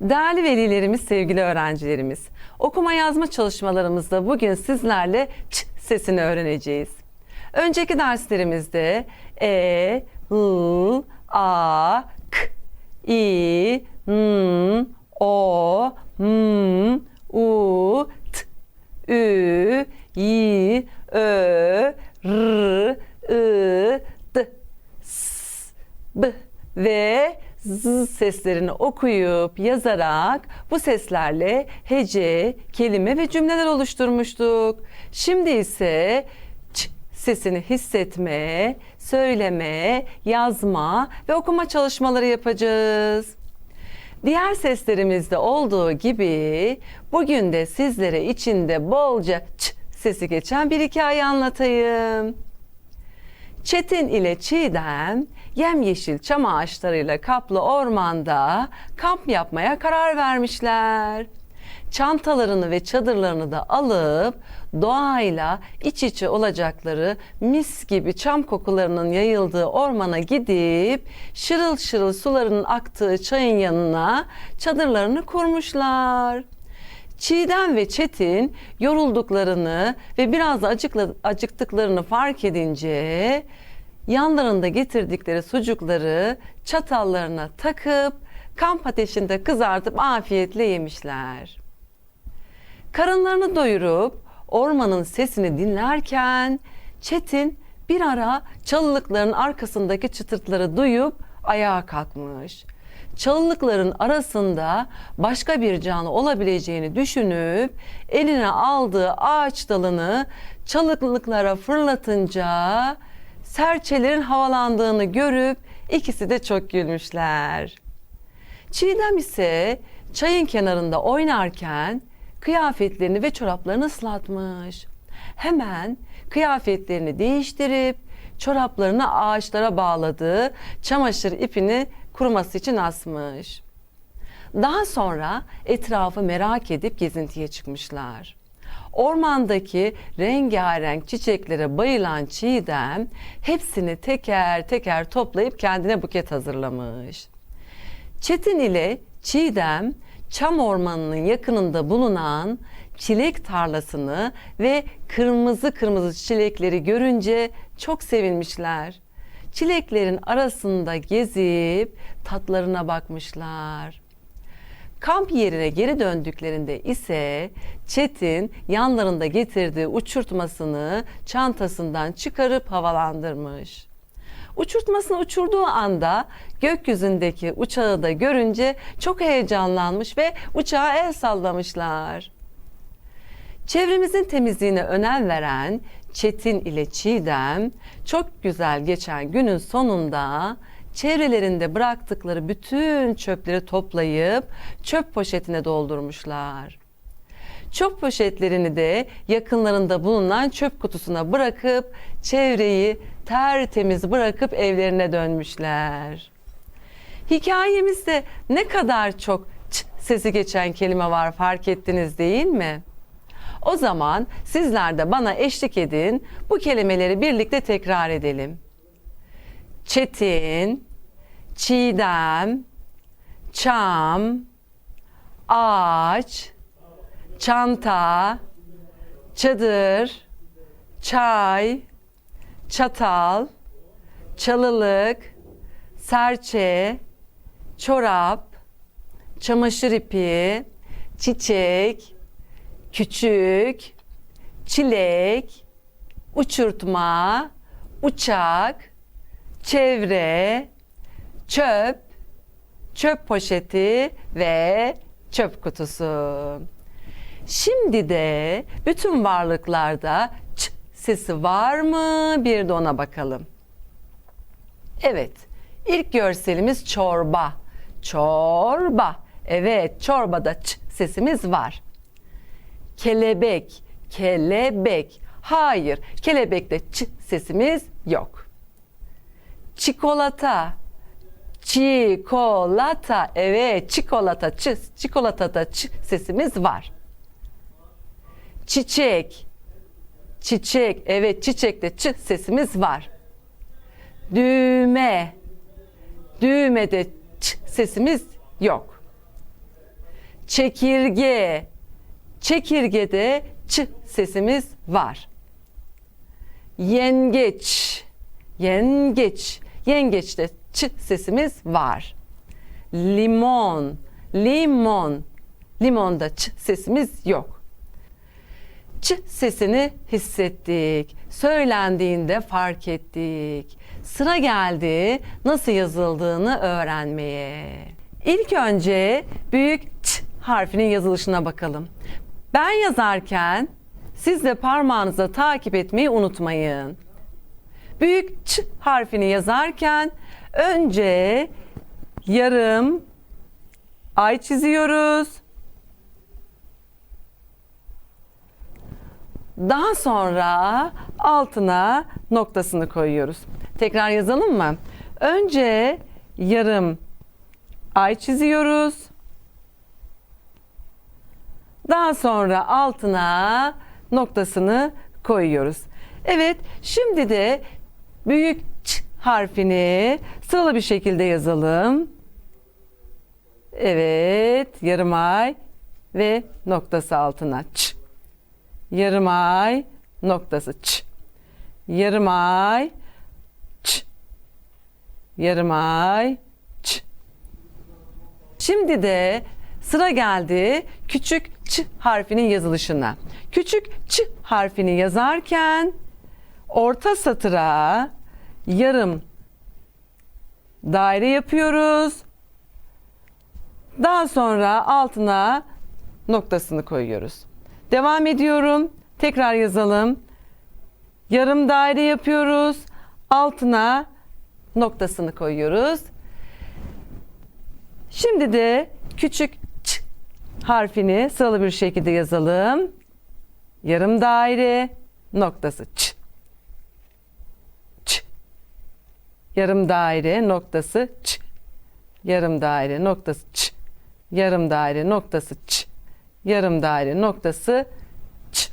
Değerli velilerimiz, sevgili öğrencilerimiz, okuma yazma çalışmalarımızda bugün sizlerle ç sesini öğreneceğiz. Önceki derslerimizde e, l, a, k, i, n, o, m, u, t, ü, y, ö, r, i, d, s, b ve z seslerini okuyup yazarak bu seslerle hece, kelime ve cümleler oluşturmuştuk. Şimdi ise ç sesini hissetme, söyleme, yazma ve okuma çalışmaları yapacağız. Diğer seslerimizde olduğu gibi bugün de sizlere içinde bolca ç sesi geçen bir hikaye anlatayım. Çetin ile Çiğdem yemyeşil çam ağaçlarıyla kaplı ormanda kamp yapmaya karar vermişler. Çantalarını ve çadırlarını da alıp doğayla iç içe olacakları mis gibi çam kokularının yayıldığı ormana gidip şırıl şırıl suların aktığı çayın yanına çadırlarını kurmuşlar. Çiğdem ve Çetin yorulduklarını ve biraz acıkla, acıktıklarını fark edince yanlarında getirdikleri sucukları çatallarına takıp kamp ateşinde kızartıp afiyetle yemişler. Karınlarını doyurup ormanın sesini dinlerken Çetin bir ara çalılıkların arkasındaki çıtırtıları duyup ayağa kalkmış. Çalılıkların arasında başka bir canlı olabileceğini düşünüp eline aldığı ağaç dalını çalılıklara fırlatınca serçelerin havalandığını görüp ikisi de çok gülmüşler. Çiğdem ise çayın kenarında oynarken kıyafetlerini ve çoraplarını ıslatmış. Hemen kıyafetlerini değiştirip çoraplarını ağaçlara bağladı, çamaşır ipini kuruması için asmış. Daha sonra etrafı merak edip gezintiye çıkmışlar. Ormandaki rengarenk çiçeklere bayılan Çiğdem hepsini teker teker toplayıp kendine buket hazırlamış. Çetin ile Çiğdem çam ormanının yakınında bulunan çilek tarlasını ve kırmızı kırmızı çilekleri görünce çok sevinmişler. Çileklerin arasında gezip tatlarına bakmışlar. Kamp yerine geri döndüklerinde ise Çetin yanlarında getirdiği uçurtmasını çantasından çıkarıp havalandırmış. Uçurtmasını uçurduğu anda gökyüzündeki uçağı da görünce çok heyecanlanmış ve uçağa el sallamışlar. Çevremizin temizliğine önem veren Çetin ile Çiğdem çok güzel geçen günün sonunda çevrelerinde bıraktıkları bütün çöpleri toplayıp çöp poşetine doldurmuşlar. Çöp poşetlerini de yakınlarında bulunan çöp kutusuna bırakıp çevreyi tertemiz bırakıp evlerine dönmüşler. Hikayemizde ne kadar çok ç sesi geçen kelime var fark ettiniz değil mi? O zaman sizler de bana eşlik edin. Bu kelimeleri birlikte tekrar edelim. Çetin, çiğdem, çam, ağaç, çanta, çadır, çay, çatal, çalılık, serçe, çorap, çamaşır ipi, çiçek, küçük, çilek, uçurtma, uçak, çevre, çöp, çöp poşeti ve çöp kutusu. Şimdi de bütün varlıklarda ç sesi var mı? Bir de ona bakalım. Evet, ilk görselimiz çorba. Çorba. Evet, çorbada ç sesimiz var. Kelebek, kelebek. Hayır, kelebekte ç sesimiz yok. Çikolata, çikolata. Evet, çikolata, ç, çikolatada ç sesimiz var. Çiçek, çiçek. Evet, çiçekte ç sesimiz var. Düğme, düğmede ç sesimiz yok. Çekirge. Çekirgede ç sesimiz var. Yengeç. Yengeç. Yengeçte ç sesimiz var. Limon. Limon. Limonda ç sesimiz yok. Ç sesini hissettik. Söylendiğinde fark ettik. Sıra geldi nasıl yazıldığını öğrenmeye. İlk önce büyük ç harfinin yazılışına bakalım. Ben yazarken siz de parmağınıza takip etmeyi unutmayın. Büyük ç harfini yazarken önce yarım ay çiziyoruz. Daha sonra altına noktasını koyuyoruz. Tekrar yazalım mı? Önce yarım ay çiziyoruz. Daha sonra altına noktasını koyuyoruz. Evet, şimdi de büyük ç harfini sıralı bir şekilde yazalım. Evet, yarım ay ve noktası altına ç. Yarım ay noktası ç. Yarım ay ç. Yarım ay ç. Şimdi de sıra geldi küçük ç harfinin yazılışına. Küçük ç harfini yazarken orta satıra yarım daire yapıyoruz. Daha sonra altına noktasını koyuyoruz. Devam ediyorum. Tekrar yazalım. Yarım daire yapıyoruz. Altına noktasını koyuyoruz. Şimdi de küçük ç harfini sıralı bir şekilde yazalım. Yarım daire noktası ç. Yarım daire noktası ç. Yarım daire noktası ç. Yarım daire noktası ç. Yarım daire noktası ç.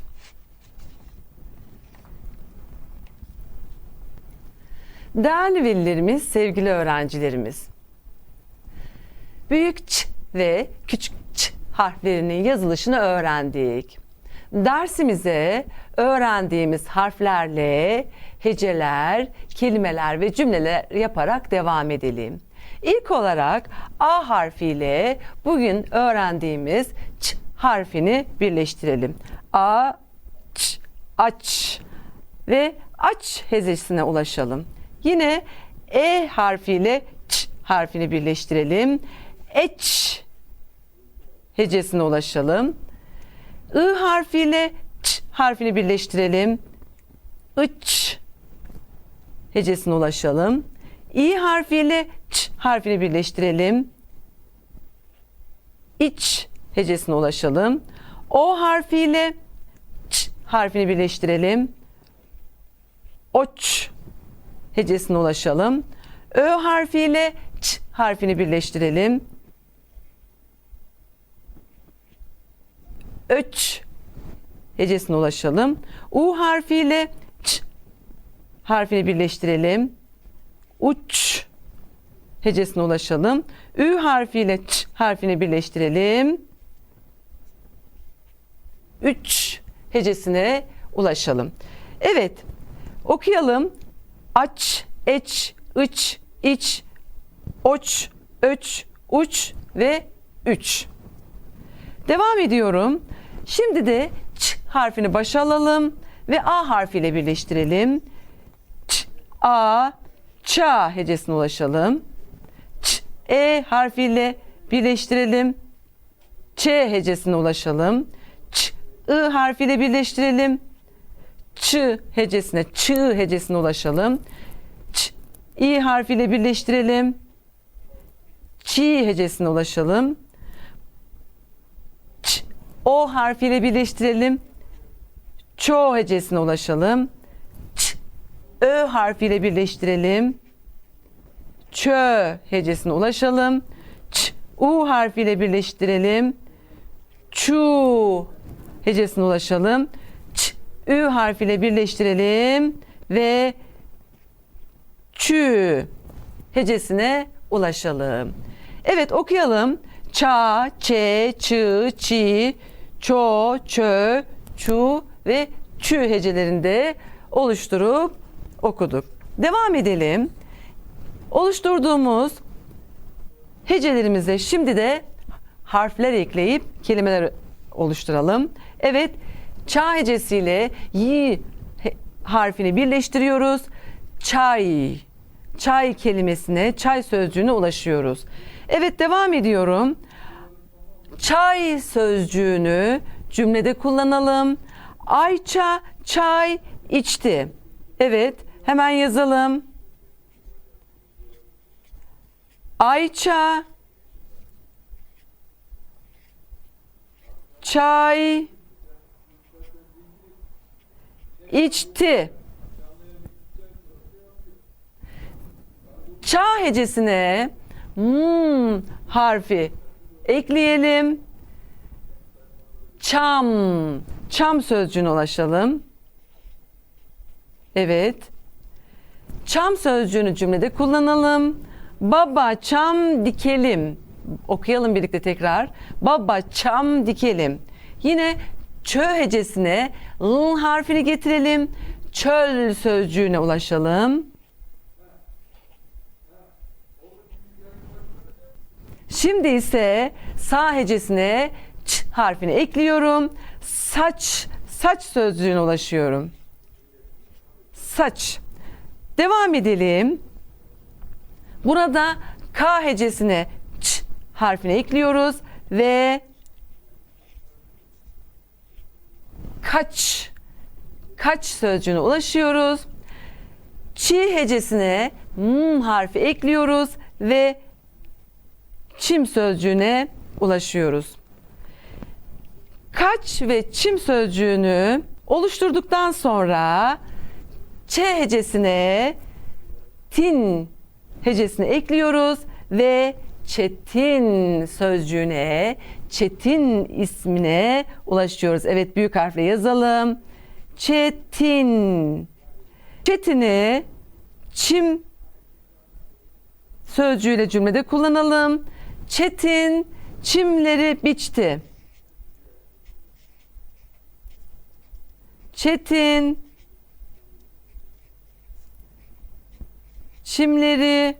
Değerli velilerimiz, sevgili öğrencilerimiz. Büyük ç ve küçük ç harflerinin yazılışını öğrendik. Dersimize öğrendiğimiz harflerle heceler, kelimeler ve cümleler yaparak devam edelim. İlk olarak A harfiyle bugün öğrendiğimiz ç harfini birleştirelim. A, ç, aç ve aç hezesine ulaşalım. Yine E harfiyle ç harfini birleştirelim. Eç hecesine ulaşalım. I harfiyle ç harfini birleştirelim. Iç hecesine ulaşalım. İ harfiyle ç harfini birleştirelim. İç hecesine ulaşalım. O harfiyle ç harfini birleştirelim. Oç hecesine ulaşalım. Ö harfiyle ç harfini birleştirelim. Öç hecesine ulaşalım. U harfiyle harfini birleştirelim. Uç hecesine ulaşalım. Ü harfiyle ç harfini birleştirelim. Üç hecesine ulaşalım. Evet, okuyalım. Aç, eç, iç, iç, oç, öç, uç ve üç. Devam ediyorum. Şimdi de ç harfini başa alalım ve a harfiyle birleştirelim. A, ça hecesine ulaşalım. Ç, e harfiyle birleştirelim. Ç hecesine ulaşalım. Ç, I harfiyle birleştirelim. Ç hecesine, ç hecesine ulaşalım. Ç, i harfiyle birleştirelim. Çi hecesine ulaşalım. Ç, o harfiyle birleştirelim. Ço hecesine ulaşalım. Ö harfiyle birleştirelim. Çö hecesine ulaşalım. Ç, u harfiyle birleştirelim. Çu hecesine ulaşalım. Ç, ü harfiyle birleştirelim ve çü hecesine ulaşalım. Evet okuyalım. ça, çe, çı, çi, ço, çö, çu ve çü hecelerinde oluşturup okuduk. Devam edelim. Oluşturduğumuz hecelerimize şimdi de harfler ekleyip kelimeler oluşturalım. Evet, ça hecesiyle yi harfini birleştiriyoruz. Çay. Çay kelimesine, çay sözcüğüne ulaşıyoruz. Evet, devam ediyorum. Çay sözcüğünü cümlede kullanalım. Ayça çay içti. Evet, hemen yazalım. Ayça çay içti. Ça hecesine hmm harfi ekleyelim. Çam, çam sözcüğüne ulaşalım. Evet. Çam sözcüğünü cümlede kullanalım. Baba çam dikelim. Okuyalım birlikte tekrar. Baba çam dikelim. Yine çö hecesine l harfini getirelim. Çöl sözcüğüne ulaşalım. Şimdi ise sağ hecesine ç harfini ekliyorum. Saç, saç sözcüğüne ulaşıyorum. Saç. Devam edelim. Burada K hecesine ç harfini ekliyoruz ve kaç kaç sözcüğüne ulaşıyoruz. Çi hecesine m harfi ekliyoruz ve çim sözcüğüne ulaşıyoruz. Kaç ve çim sözcüğünü oluşturduktan sonra ç hecesine tin hecesini ekliyoruz ve çetin sözcüğüne, çetin ismine ulaşıyoruz. Evet büyük harfle yazalım. Çetin. Çetini çim sözcüğüyle cümlede kullanalım. Çetin çimleri biçti. Çetin çimleri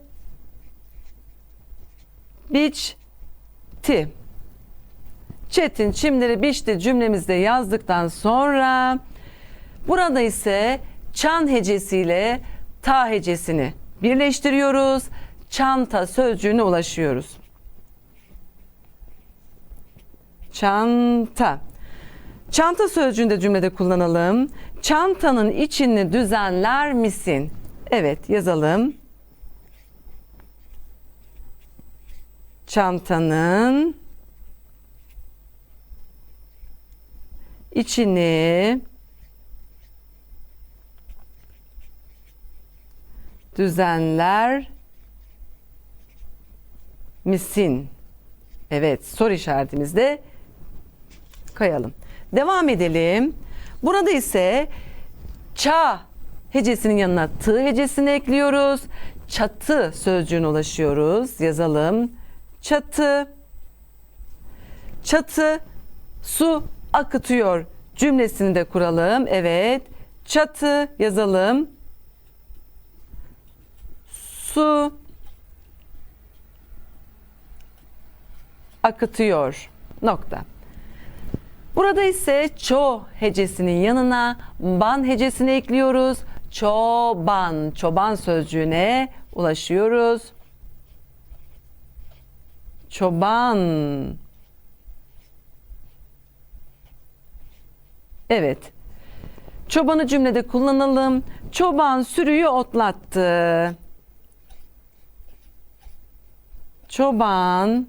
biçti. Çetin çimleri biçti cümlemizde yazdıktan sonra burada ise çan hecesiyle ta hecesini birleştiriyoruz. Çanta sözcüğüne ulaşıyoruz. Çanta. Çanta sözcüğünü de cümlede kullanalım. Çantanın içini düzenler misin? Evet yazalım. Çantanın içini düzenler misin? Evet soru işaretimizde kayalım. Devam edelim. Burada ise ça hecesinin yanına tı hecesini ekliyoruz. Çatı sözcüğüne ulaşıyoruz. Yazalım. Çatı. Çatı su akıtıyor cümlesini de kuralım. Evet. Çatı yazalım. Su akıtıyor. Nokta. Burada ise ço hecesinin yanına ban hecesini ekliyoruz. Çoban, çoban sözcüğüne ulaşıyoruz. Çoban. Evet. Çobanı cümlede kullanalım. Çoban sürüyü otlattı. Çoban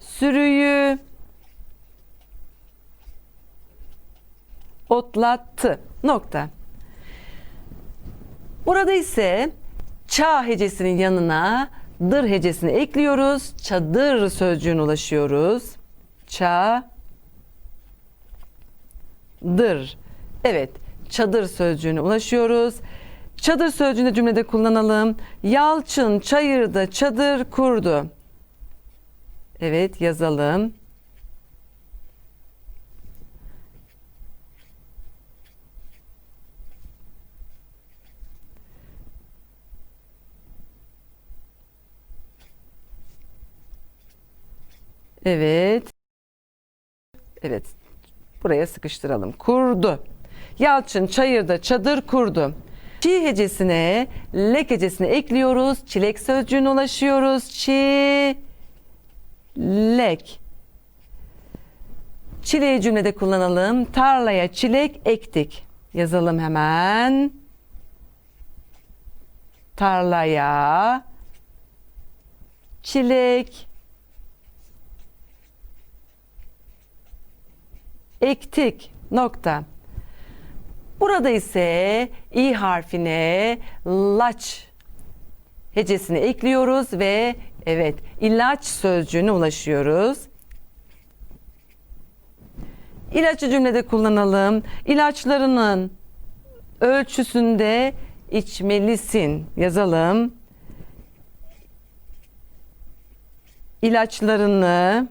sürüyü otlattı. Nokta. Burada ise ça hecesinin yanına dır hecesini ekliyoruz. Çadır sözcüğüne ulaşıyoruz. Ça dır. Evet, çadır sözcüğüne ulaşıyoruz. Çadır sözcüğünü cümlede kullanalım. Yalçın çayırda çadır kurdu. Evet yazalım. Evet. Evet. Buraya sıkıştıralım. Kurdu. Yalçın çayırda çadır kurdu. Çi hecesine lek ekliyoruz. Çilek sözcüğüne ulaşıyoruz. Çi lek. Çileği cümlede kullanalım. Tarlaya çilek ektik. Yazalım hemen. Tarlaya çilek ektik. Nokta. Burada ise i harfine laç hecesini ekliyoruz ve evet ilaç sözcüğüne ulaşıyoruz. İlaçı cümlede kullanalım. İlaçlarının ölçüsünde içmelisin yazalım. İlaçlarını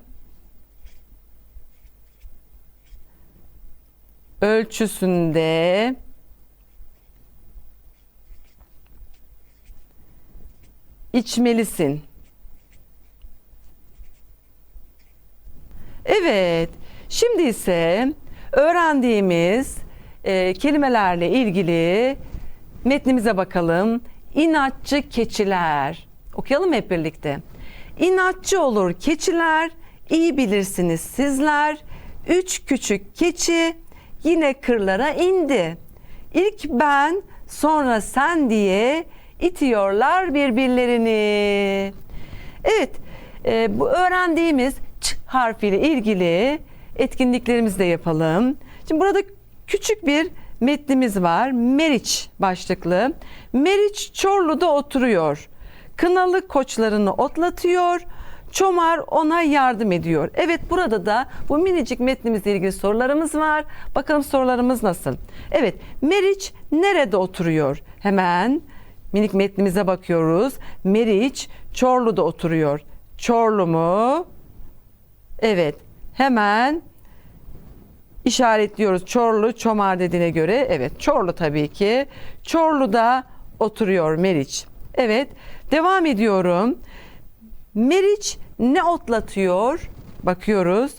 ölçüsünde içmelisin. Evet. Şimdi ise öğrendiğimiz e, kelimelerle ilgili metnimize bakalım. İnatçı keçiler. Okuyalım hep birlikte. İnatçı olur keçiler, iyi bilirsiniz sizler. Üç küçük keçi yine kırlara indi. İlk ben, sonra sen diye itiyorlar birbirlerini. Evet, e, bu öğrendiğimiz ç harfiyle ilgili etkinliklerimizi de yapalım. Şimdi burada küçük bir metnimiz var. Meriç başlıklı. Meriç Çorlu'da oturuyor. Kınalı koçlarını otlatıyor. Çomar ona yardım ediyor. Evet burada da bu minicik metnimizle ilgili sorularımız var. Bakalım sorularımız nasıl? Evet Meriç nerede oturuyor? Hemen minik metnimize bakıyoruz. Meriç Çorlu'da oturuyor. Çorlu mu? Evet hemen işaretliyoruz. Çorlu, Çomar dediğine göre evet Çorlu tabii ki. Çorlu'da oturuyor Meriç. Evet devam ediyorum. Meriç ne otlatıyor? Bakıyoruz.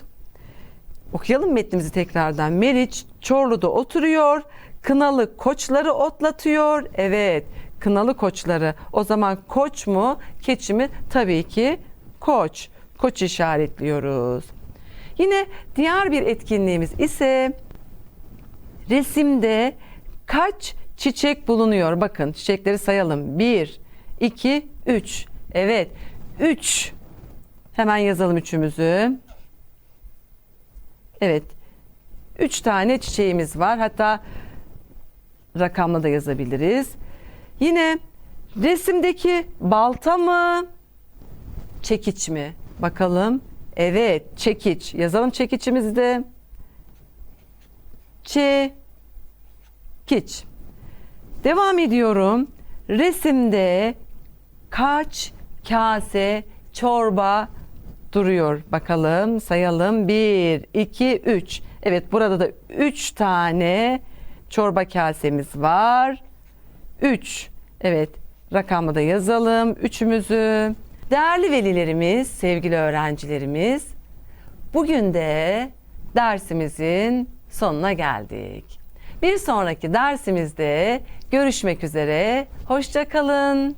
Okuyalım metnimizi tekrardan. Meriç Çorlu'da oturuyor. Kınalı koçları otlatıyor. Evet, kınalı koçları. O zaman koç mu, keçi mi? Tabii ki koç. Koç işaretliyoruz. Yine diğer bir etkinliğimiz ise resimde kaç çiçek bulunuyor? Bakın çiçekleri sayalım. 1, 2, 3. Evet, 3. Hemen yazalım üçümüzü. Evet. 3 tane çiçeğimiz var. Hatta rakamla da yazabiliriz. Yine resimdeki balta mı? Çekiç mi? Bakalım. Evet, çekiç. Yazalım çekiçimizi de. Çekiç. Devam ediyorum. Resimde kaç kase çorba duruyor? Bakalım, sayalım. 1, 2, 3. Evet, burada da 3 tane çorba kasemiz var. 3. Evet, rakamı da yazalım. Üçümüzü. Değerli velilerimiz, sevgili öğrencilerimiz, bugün de dersimizin sonuna geldik. Bir sonraki dersimizde görüşmek üzere. Hoşça kalın.